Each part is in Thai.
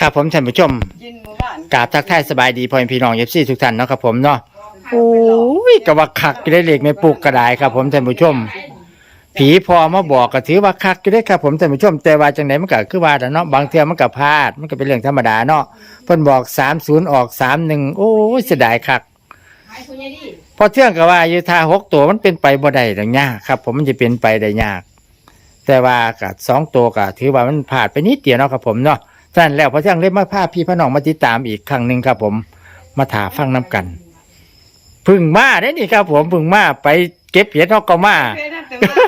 ครับผมท่านผู้ชมกินหมู่บ้านกราบทักทายสบายดีพ่อแม่พี่น้องเอฟซีทุกท่านเนาะครับผมเนาะโอ้ยกะว่าคักอยู่ได้เลขไม่ปลูกกระไดครับ ผมท่านผู้ชม ผีพอมาบอกก็ถือว่าคักอยู่ได้ครับผมท่านผู้ชมแต่ว่าจังไหนมันก็คือว่าแต่เนาะบางเทื่อมันก็พลาดมันก็เป็นเรื่องธรรมดาเนาะเพิ่นบอก30ออก31โอ้ยเสียดายคักพอเที่ยงก็ว่าอยู่ทาหกตัวมันเป็นไปบ่ได้ดอกยากครับ ผมมันจะเป็นไปได้ยาก แต่ว่ากับสองตัวก็ถือว่ามันพลาดไปนิดเดียวเนาะครับผมเนาะ ฉะนั้นแล้วพอเที่ยงเล่มาพาพี่พน้องมาติดตามอีกครั้งหนึ่งครับ ผม มาถาฟังน้กัน พึ่งมาได้นี่ครับ ผมพึ่งมาไปเก็บเห็ดนอกก็มาเคยนะแต่ว่า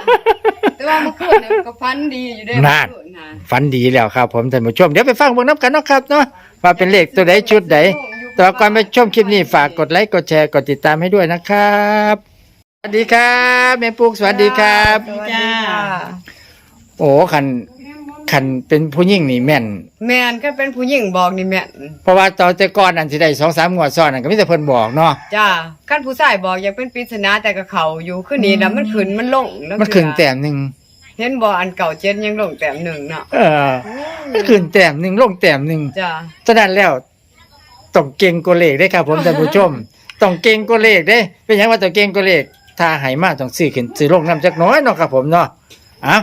แต่ว่าเมื่อคืนเนี่ยก็พันดีอยู่ได้นั่น เมื่อคืนะฝันดีแล้วครับ ผมท่านผู้ชมเดี๋ยวไปฟังเบิ่งน้ำกันเนาะครับเนาะว่าเป็นเลขตัวใดชุดใดแต่ว่าก่อนไปชมคลิปนี้ฝากกดไลค์กดแชร์กดติดตามให้ด้วยนะครับสวัสดีครับแม่ปุ๊กสวัสดีครับ สวัสดีค่ะ โอ้คัน คันเป็นผู้หญิงนี่แม่น แม่นก็เป็นผู้หญิงบอกนี่แม่นเพราะว่าตอนแต่ก่อนอันที่ได้สองสามงวดซ้อนนั่นก็มีแต่เพิ่นบอกเนาะจ้าคันผู้ชายบอกอยากเป็นปริศนาแต่ก็เขาอยู่คือนี้นะมันขึ้นมันลงแล้วมันขึ้นแต้มหนึ่งเห็นบ่อันเก่าเจ็ดยังลงแต้มหนึ่งเนาะเออมันขึ้นแต้มหนึ่งลงแต้มหนึ่งจ้าฉะนั้นแล้วต้องเก่งกว่าเลขได้ครับ ผมท่านผู้ชมต้องเก่งกว่าเลขได้ เป็นหยังว่าต้องเก่งกว่าเลขถ้าใหายมาต้องซื้อขึ้นซื้อลงน้ำจักหน้อยเนาะครับผมเนาะอะ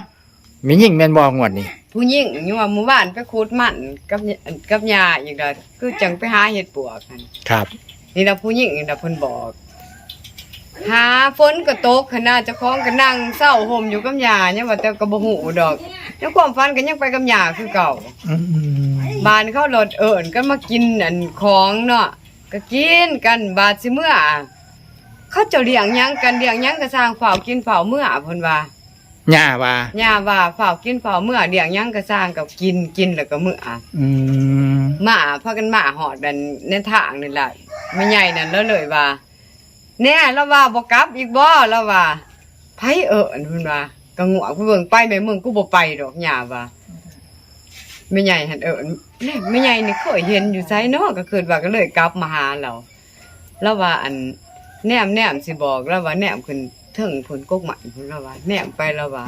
มียิ่งแม่นบ่งวดนี้ ผู้หญิงอยู่ว่าหมู่บ้านไปขุดมันกับยกับยาอีกแล้วคือจังไปหาเห็ดปวกกันครับ นี่นะผู้หญิงนี่นะเพิ่นบอก หาฝนก็ตกขนาดเจ้าของก็นั่งเศร้าห่มอยู่กับยาเนี่ยว่าแต่ก็บ่ฮู้ดอกในความฝันก็ยังไปกับยาคือเก่า อืมบ้านเขารถเอิ้นก็มากินอันของเนาะก็กินกันบาดสิเมื่อ เขาเจ้าเลี้ยงหยังกันเลี้ยงหยังก็สร้างเฝ้ากินเฝ้าเมื่อเพิ่นว่า ย่าว่าย่าว่าเฝ้ากินเฝ้าเมื่อเลี้ยงหยังก็สร้างกับกินกินแล้วก็เมื่ออืมหมาพากันหมาหอดดันในทางนี่แหละไม่ใหญ่นั่นแล้วเลยว่าแน่แล้วว่าบ่กลับอีกบ่แล้วว่าไผเอิ้นเพิ่นว่าก็งวกไปเบิ่งไปแม่มึงกูบ่ไปดอกหญ้าว่าไม่ใหญ่หั่นเอิ้นแม่ไม่ใหญ่นี่เคยเห็นอยู่ไสเนาะก็คิดว่าก็เลยกลับมาหาเราแล้วว่าอันแนมแนมสิบอกแล้วว่าแนมขึ้น เถิงผลกกใหม่เพิ่นแล้วว่าแนมไปแล้วว่า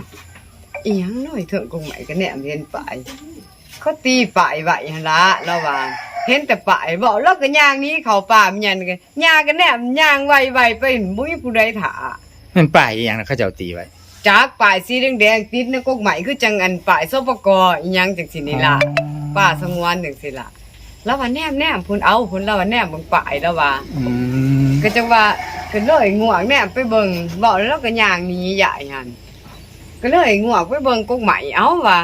อีหยังน้อยเถิงกกใหม่ก็แนมเห็นไปเขาตีป่ายไว้หั่นละแล้วว่าเห็นแต่ป่ายบอกแล้วก็ย่างหนี้เขาป่ามันยันกันย่างกันแนมย่างไวไวๆไปมุ้ยผู้ใดถามันป้ายอหย่างนะเขาเจ้าตีไว้จากป่ายสีแดงๆติดในกกใหม่คือจังอันป่ายสปกอีหยังจังสินี่ล่ะป้าสงวนจังสิล่ะแล้วว่าแนมแนมพุ่นเอาพุ่นแล้วว่าแนมเบิ่งป่ายแล้วว่าอืม ก็จังว่าก็เลยง่วงแนมไปเบิ่งบอกแล้วก็ย่างหนี้ใหญ่หันก็เลยง่วงไปเบิ่งกกใหม่เอาว่า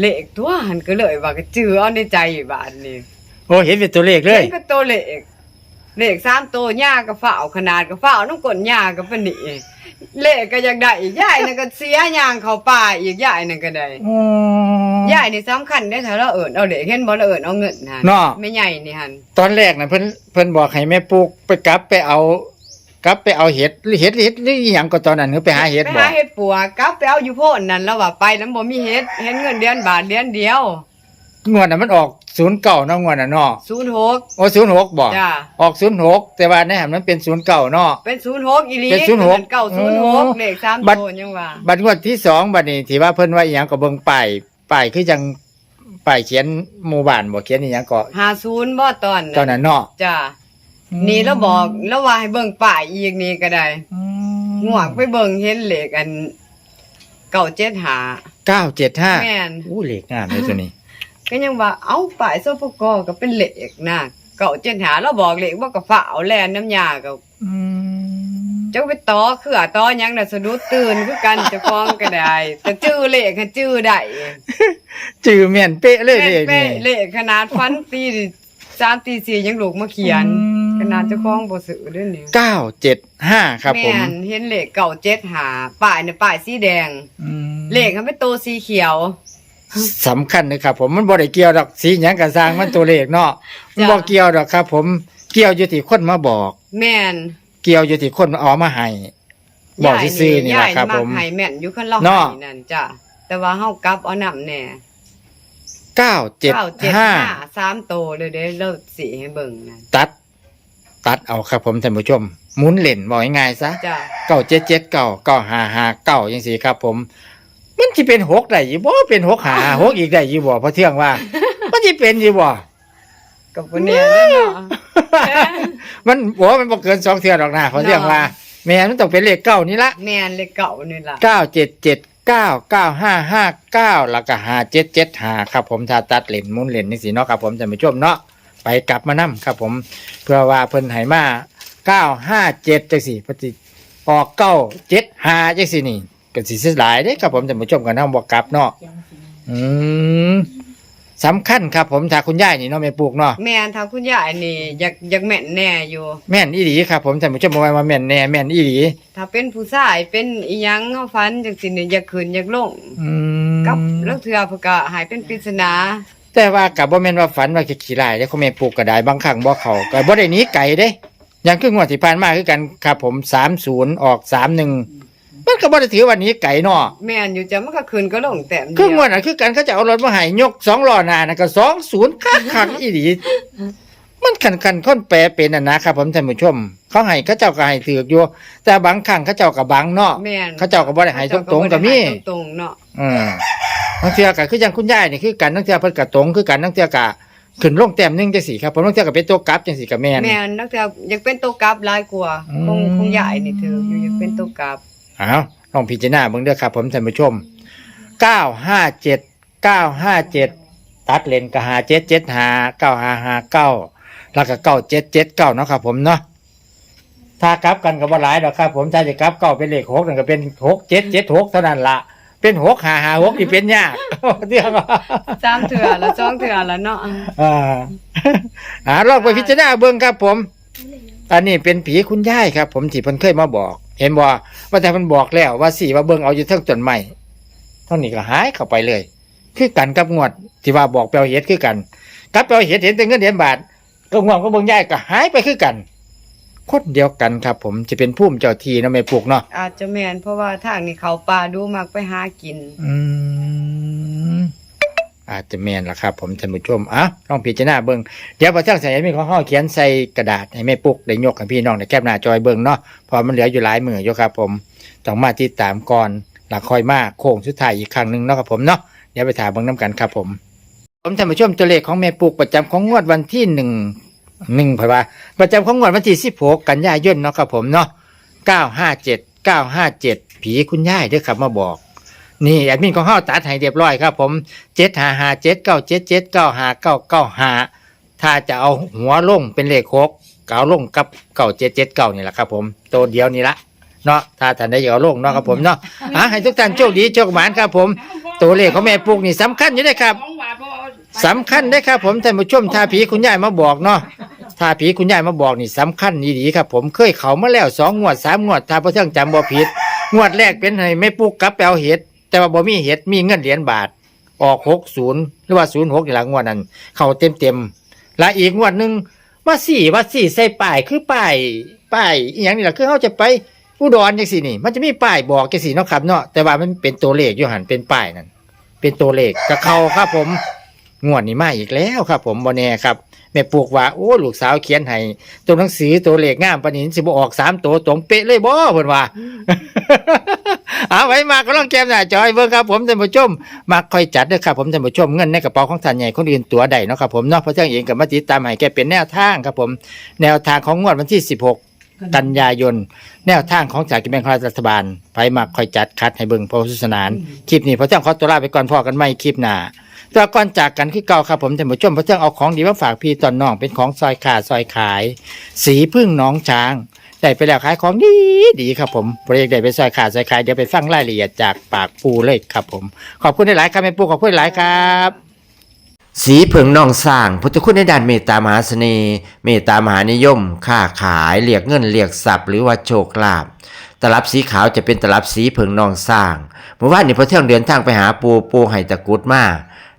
เลขตัวหันก็เลยว่าก็จื้อเอาในใจบาดนี้โอ้เห็นเป็นตัวเลขเลยเห็นก็ตัวเลขเลขสามตัวหญ้าก็ฝ้าวขนาดก็ฝ้าวน้ำกลนหญ้าก็เป็นนี่เลขก็อยากได้อีกยายนั่นก็เสียยางเข้าป่าอีกยายนั่นก็ได้อ๋อ ยายนี่สำคัญได้อถ้าเราเอิ้นเอาเลขเห็นบ่เราเอิ้นเอาเงินหั่นเนาะ ไม่ใหญ่นี่หั่นตอนแรกนะเพิ่นเพิ่นบอกให้แม่ปลูกไปกลับไปเอากลับไปเอาเห็ดหรือเห็ดหรือเห็ดหรืออหย่างก็ตอนนั้นคือไปหาเห็ดไปบ่หาเฮ็ดปัวกลับไปเอาอยู่โพนนั่นแล้วว่าไปแล้วบ่มีเฮ็ดเห็นเงินเดือนบาทเดือนเดียวงวดน่ะมันออกศูนย์เก่าเนาะงวดน่ะเนาะ06โอ้ศูนย์หกบ่จ้าออกศูนย์หกแต่ว่าในหันมันเป็นศูนย์เก่าเนาะ เป็น06อีหลีเป็น06เก่าอ๋อ06เลขสามบัดตัวยังว่า บัดงวดที่สองบัดนี้ที่ว่าเพิ่นว่าอีหยังก็เบิ่งป้าย ป้ายคือจังป้ายเขียนหมู่บ้านบ่เขียนอีหยังก็50บ่ตอนตอนนั้นเนาะจ้านี่แล้วบอกแล้วว่าให้เบิ่งป้ายอีกนี่ก็ได้ง่วงไปเบิ่งเห็นเลขอันเก่าเจ็ดหา เก้าเจ็ดห้าแม่น อู้เลขงามเลยตัวนี้ ก็ยังว่าเอ้าป้ายโซฟกอก็เป็นเลขนะเก่าเจ็ดหาแล้วบอกเลขว่าก็ฝ่าเอาแลนน้ำยาก็เจ้าไปต่อคือต่อหยังน่ะสะดุดตื่นคือกันเจะฟ้าของก็ได้ แต่จื้อเลขให้จื้อได้จื่อแม่นเป๊ะเลยเลขเป๊ะนี่ๆเลขขนาดฟันตีสามตีสี่ยังลูกมาเขียนอืมขนาดเจ้าของบ่ซื้อเด้วยนี่เก้าเจ็ดห้าครับผมแม่นเห็นเลขเก่าเจ็ดหาป้ายเนี่ยป้ายสีแดงอืมเลขเขาเป็นตัวสีเขียวสำคัญนะครับผมมันบ่ได้เกี่ยวดอกสีหยังกะสร้างมันตัวเลขเนาะมันบ่เกี่ยวดอกครับ ผม เกี่ยวอยู่ที่คนมาบอก แม่นเกี่ยวอยู่ที่คนเอามาให้บอกซื่อๆนี่แหละครับยายผมกให้แม่นอยู่คันเราเนาะให้นั่นจ้ะแต่ว่าเฮากลับเอานำแน่เก้าเจ็ดเก้าเจ็ดห้าห้าสามโตเลยเด้เราสีให้เบิ่งนั่นตัด ตัดเอาครับผมท่านผู้ชมหมุนเล่นบอกง่ายๆซะจ้ะเก้าเจ็ดเจ็ดเก้าเก้าห้าห้าเก้ายังสี่ครับ ผม มันที่เป็นหกได้ยี่บ่เป็นหกหาหกอีกได้ยี่บ่เพราะเที่ยงว่า มันมันสิเป็นอยู่บ่กับคนเนี้ยแน่เนาะ มันโอ้มันบ่เกินสองเทื่อดอกนะเขาเรียกว่าแม่นมันต้องเป็นเลขเก้านี่ละแม่นเลยเก่านี่ล่ะเก้าเจ็ดเจ็ดเก้าเก้าห้าห้าเก้าแล้วก็ห้าเจ็ดเจ็ดห้าครับผมถ้าตัดเหรียญหมุนเหรียญนี่สิเนาะครับผมจะไปชมเนาะไปกลับมานํครับผมเพื่อว่าเพิ่นให้มาเก้าห้าเจ็ดจังสี่ปฏิออกเก้าเจ็ดห้าจังสี่นี่ก็สิเสียหลายเด้ครับผมจะไปชมกันนะบอกกลับเนาะอืม สำคัญครับผมถ้าคุณยายนี่เนาะแม่ปลูกเนาะแม่นทางคุณยายนี่อยากอยากแม่นแน่อยู่ แม่นอีหลีครับผมท่านผู้ชมบอกว่าแม่นแน่แม่นอีหลีถ้าเป็นผู้ชายเป็นอีหยังเฮาฝันจังซี่นี่อยากขึ้นอยากลงอืมกับแล้วเทื่อเพิ่นก็หายเป็นปริศนาแต่ว่ากับบ่แม่นว่าฝันว่าจะขี้ลายเด้เขาแม่ปลูกก็ได้บางครั้งบ่เข้าก็บ่ได้หนีไกลเด้อย่างคืองวดที่ผ่านมาคือกันครับผม30ออก31 มันก็บ่ได้ถือว่าหนีไกลเนาะแม่นอยู่จ้ะมันก็ขึ้นก็ลงแต้มคืเดีอยวงวดนั้นคือกันเขาจะเอารถมาให้ยกสองล้อหน้านั่นก็20คักคักอีหลีมันคันคันคนแปลเป็นน่ะนะครับผมท่านผู้ชม เขาให้เขาเจ้าก็ให้ถือกอยู่แต่บางครั้งเขาเจ้าก็บังเนาะแม่นเขาเจ้าก็บ่ได้ให้ตรงๆก็มีตรงๆเนาะอืมบางเทื่อก็คืออย่างคุณยายนี่คือกันทั้งเทื่อเพิ่นก็ตรงคือกันทั้งเทื่อก็ขึ้นลงแต้มหนึงจังซี่ครับผมทั้งเทื่อก็เป็นตัวกลับจังซี่ก็แม่นแม่นนักเทื่ออยากเป็นตัวกลับหลายกว่าอืมคงคงยายนี่ถืออยู่อยากเป็นตัวกลับ อ้าวลองพิจารณาเบิ่งเด้อครับ ผมท่านผู้ชม 957 957 ตัดเลนก็5775 9559แล้วก็9779เนาะครับผมเนาะถ้ากลับกันก็บ่หลายดอกครับ ผมถ้าจะกลับเก้าเป็นเลข6นั่นก็เป็น6776เท่านั้นละเป็น6556นี่เป็นยากเดี๋ยวสามเถื่อแล้วสองเถื่อแล้วเนาะอ่าอ่าลองไปพิจารณาเบิ่งครับผม อันนี้เป็นผีคุณยายครับ ผมที่เพิ่นเคยมาบอก เห็นบ่ว่าแต่เพิ่นบอกแล้วว่าสิว่าเบิ่งเอาอยู่เทั้งต้นไม้เท่านี้ก็หายเข้าไปเลย คือกันกับงวด ที่ว่าบอกแปลวเห็ดคือกัน กับแปลวเห็ดเห็นแต่เงินเหรียญบาทก็งวดก็เบิ่งยายก็หายไปคือกันคนเดียวกันครับ ผมจะเป็นผู้มเจ้าที่เนาะแม่ปลูกเนาะอาจจะแม่นเพราะว่าทางนี้เขาป่าดูมักไปหากิน อืม อาจจะแมนล่ะครับ ผมท่านผู้ชมอะลองพิจารณาเบิ่งเดี๋ยวพอเที่ยงใส่มีของห่อเขียนใส่กระดาษให้แม่ปุ๊กได้ยกให้พี่น้องได้แคปหน้าจอยเบิ่งเนาะพอมันเหลืออยู่หลายมืออยู่ครับ ผมต้องมาติดตามก่อนหลักคอยมากโค้งสุดท้ายอีกครั้งหนึ่งเนาะครับผมเนาะเดี๋ยวไปถามเบิ่งน้ำกันครับ ผม ผมท่านผู้ชมตัวเลขของแม่ปุ๊กประจำของงวดวันที่หนึ่งหนึ่งเผยว่า ประจำของงวดวันที่สิบหกกันยายนเนาะครับผมเนาะเก้าห้าเจ็ดเก้าห้าเจ็ดผีคุณย่ายเด้อครับมาบอก นี่แอดมินของเฮาตัดให้เรียบร้อยครับ ผมเจ็ดห้าห้าเจ็ดเก้าเจ็ดเจ็ดเก้าห้าเก้าเก้าห้าถ้าจะเอาหัวลงเป็นเลขหกเก็เอาลงกับเก้าเจ็ดเจ็ดเก้านี่แหละครับผมตัวเดียวนี่ละเนาะถ้าท่านได้อยากเอาลงเนาะครับผมเนาะอะให้ทุกท่านโชคดีโชคหมานครับผม ตัวเลขของแม่ปุกนี่สำคัญอยู่เลยครับสำคัญได้ครับผมท่านผู้ชมถ้าผีคุณยายมาบอกเนาะถ้าผีคุณยายมาบอกนี่สำคัญดีๆครับ ผมเคยเขามาแล้วสองงวดสามงวดถ้าพระเที่ยงจำบ่ผิดงวดแรกเป็นให้แม่ปุกกับไปเอาเห็ด แต่ว่าบ่มีเห็ดมีเงินเหรียญบาท ออกหกศูนย์หรือว่าศูนย์หกนี่ละงวดนั้น เข้าเต็มเต็มและอีกงวดหนึ่งว่าสี่ว่าสี่ใส่ป้ายคือป้ายป้ายอหย่างนี้แหละคือเขาจะไปอุดรจังสี่นี่ มันจะมีป้ายบอกจังสี่เนาะครับเนาะแต่ว่ามันเป็นตัวเลขอยู่หันเป็นป้ายนั่นเป็นตัวเลขกระเขาครับผมงวดนี้มาอีกแล้วครับ ผมบอแน่ครับแม่ปลูกว่าโอ้ลูกสาวเขียนให้ตัวหนังสือตัวเลขงามปานนี้สิบออกสามตัวตรงเป๊ะเลยบ่เพิ่นว่า เอาไว้มาก็ลองแกมหน้าจอยเบิ่งครับผมท่านผู้ชมมาค่อยจัดเด้อครับผมท่านผู้ชมเงินในกระเป๋าของท่านใหญ่คนอื่นตัวใดเนาะครับผมเนาะเพราะเจ้าเองก็มาติดตามให้แกเป็นแนวทางครับผมแนวทางของงวดวันที่ 16 กันยายน แนวทางของจากกิจแบงรัฐบาลไผมาค่อยจัดคัดให้เบิ่งพอสุสนาน คลิปนี้พระเจ้าขอตัวลาไปก่อนพอกันไม่คลิปหน้าแต่ก่อนจากกันคือเก่าครับผมท่านผู้ชมพระเจ้าเอาของดีมาฝากพี่ตอนน้องเป็นของซอยขาซอยขาย สีพึ่งน้องช้าง ได้ไปแล้วขายของดีดีครับผมโปรเจกต์ได้ไปซอยขาดซอยขายเดี๋ยวไปฟังรายละเอียดจากปากปูเลยครับผม ขอบคุณหลายๆครับแม่ปูขอบคุณหลายครับสีเผิงนองสร้างพุทธคุณในด้านเมตตามหาเสน่ห์เมตตามหานิยม ค้าขายเรียกเงินเรียกทรัพย์หรือว่าโชคลาภตลับสีขาวจะเป็นตลับสีเผิงนองสร้างเมื่อวานนี้พอเที่ยงเดินทางไปหาปูปูให้ตะกุดมา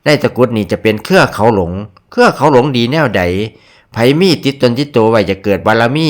ได้ตะกุดนี่จะเป็นเครือเขาหลง เครือเขาหลงดีแนวใดไผมีติดตนติดตัวไว้จะเกิดบารมี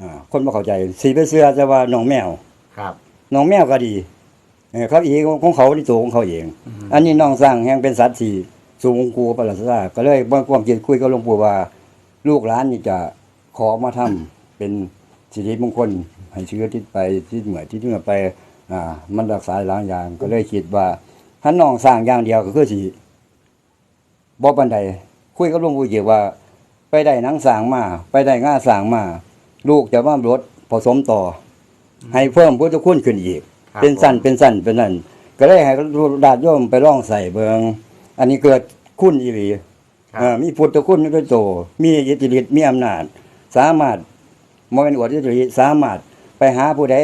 อ่าคนบ่เข้าใจสีไปเสื้อจะว่าหนองแมวครับหนองแมวก็ดีเออเขาเองของเขาที่ตัวของเขาเองอันนี้น้องสร้างแห่งเป็นสัตว์ที่สูงกูประหลาดซาก็เลยบ่ความคิดคุยกับหลวงปู่ว่า ลูกหลานนี่จะขอมาทำเป็นสิริมงคลให้เชื้อทิศไปที่เหมือที่เหนือไป อ่า มันรักษาหลายอย่างก็เลยคิดว่าถ้าน้องสร้างอย่างเดียวก็คือสิบ่ปานใดคุยกับหลวงปู่เกี่ยวว่า ไปได้หนังสร้างมา ไปได้ง่าสร้างมา ลูกจะมารถผสมต่ออให้เพิ่มพุทธคุณขึ้นอีก ครับเป็นสั้นเป็นสั้นเป็นนั่นก็เลยให้ดาดโยมไปลองใส่เบิงอันนี้เกิดคุณอีหลีครับ เอ่อมีพุทธคุณด้วยโตมีอิทธิฤทธิ์มีอำนาจ สามารถมเป็นอวดอิทธิฤทธิ์สามารถไปหาผู้ใด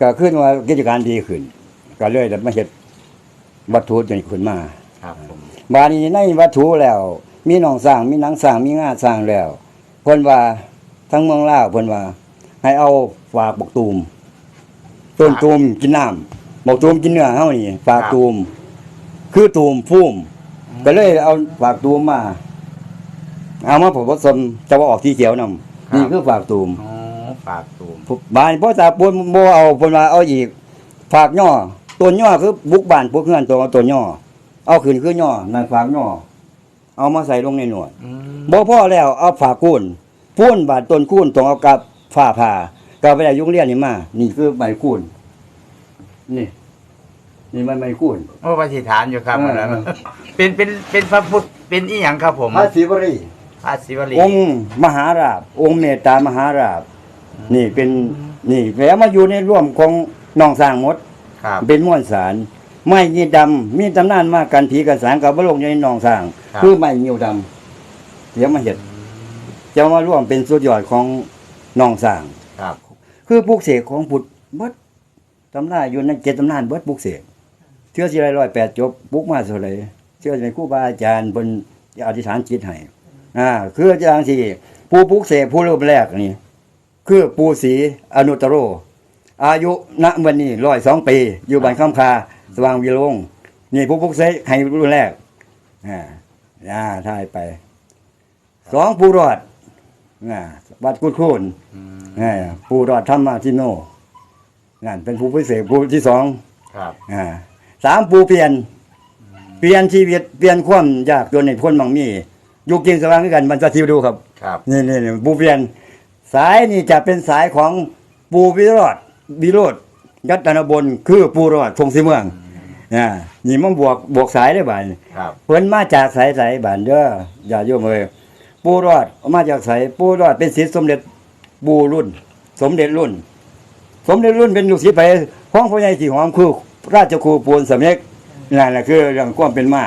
ก็ขึ้นว่ากิจการดีขึ้น ก็เลยได้มาเฮ็ดวัตถุจนขึ้นมา ครับผมบาดนี้ในวัตถุแล้ว มีหนองสร้างมีหนังสร้างมีงาสร้างแล้วเพิ่นว่า ทั้งเมืองลาวเพิ่นว่า ให้เอาฝากบกตูม ต้นตูมกินน้ำบกตูมกินเนื้อเฮานี่ฝากตูม คือตูมพุ่มก็เลยเอาฝากตูมมา เอามาผสมจะว่าออกที่เขียวนำนี่คือฝากตูมอ๋อฝากตูมบานพ่อตาปูนบ่เอาเพิ่นว่าเอาอีกฝากย่อต้นย่อคือบุกบ้านพวกเฮือนตัวเอาต้นย่อเอาขึ้นคือย่อนั่นฝากย่อเอามาใส่ลงในหนวดอืมบ่พอแล้วเอาฝากคูน พูนบาดต้นคูนต้องเอากับฝ้าผ่าก็ไปได้ยุงเรียนนี่มา นี่คือใบคูนนี่ นี่มันใบคูนโอ้ปฏิฐานอยู่ครับเอออันนั้นเป็นเป็นเป็นพระพุทธเป็นอีหยังครับผมพระศิวรีพระศิวลีองค์มหาราบ องค์เมตตามหาราบ นี่เป็นนี่แล้วมาอยู่ในร่วมของน้องสร้างหมดครับเป็นม้วนสารไม้ยีดำมีตำนานมากกันผีกันสางกับบลงในหนองสร้างครับคือไม้ยิวดำเดี๋ยวมาเห็ด จะมาร่วมเป็นสุดยอดของหนองสร้าง ครับ คือปลูกเสกของบุตรเบิดตำนานอยู่ในเจ็ดตำนานเบิดปลูกเสกเชื่อสิไรร้อยแปดจบปลูกมาเท่าไหรเชื่อในครูบาอาจารย์บนอธิษฐานจิตให้อ่าคืออาจารย์ที่ผู้ปลูกเสกผู้เริ่มแรกนี่ คือปูศรีอนุตตโร อายุณวันนี้ร้อยสองปี อยู่บ้านข้ามคาสว่างวิโรงนี่ผู้พุกเสกให้รุ่นแรกอ่าอ่าถ่ายไปสองผู้รอด อ่าวัดกุดคูนอืมอ่าผู้รอดธรรมาทิโนนั่นเป็นผู้พิเศษผู้ที่สองครับอ่าสามผู้เปลี่ยน เปลี่ยนชีวิตเปลี่ยนความยากจนในพ้นมังมีอยู่กินสว่างด้วยกันมันจะทิวดูครับครับนี่นี่นี่ปูเปลี่ยน สายนี่จะเป็นสายของปูวิโรธวิโรธยัตนบนคือปูรอดทงสีเมืองอ่านี่มันบวกบวกสายได้บ่ายครับเพิ่นมาจากสายสายบ้านเด้ออย่าโยมเอ้ย ปูรอดออกมาจากสายปูรอดเป็นศิษย์สมเด็จบูรุ่น สมเด็จรุ่น สมเด็จรุ่นเป็นลูกศิษย์ไปห้องพ่อใหญ่สีหอมคือราชครูปูนสำเร็จนั่นแหละคือเรื่องความเป็นมา